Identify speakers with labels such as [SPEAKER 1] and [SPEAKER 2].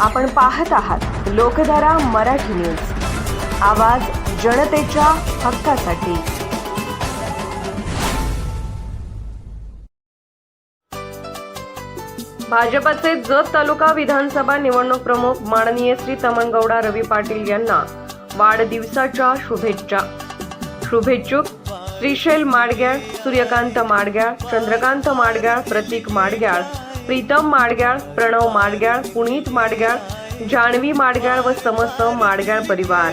[SPEAKER 1] आपण पाहत आहात लोकधारा मराठी न्यूज. आवाज जनतेच्या हक्कासाठी. भाजपचे जत तालुका विधानसभा निवडणूक प्रमुख माननीय श्री तमनगौडा रवी पाटील यांना वाढदिवसाच्या शुभेच्छा. शुभेच्छुक श्रीशैल माडग्याळ सूर्यकांत माडग्याळ चंद्रकांत माडग्याळ प्रतीक माडग्याळ प्रीतम माडग्याळ प्रणव माडग्याळ पुनीत माडग्याळ जानवी माडग्याळ व समस्त माडग्याळ परिवार.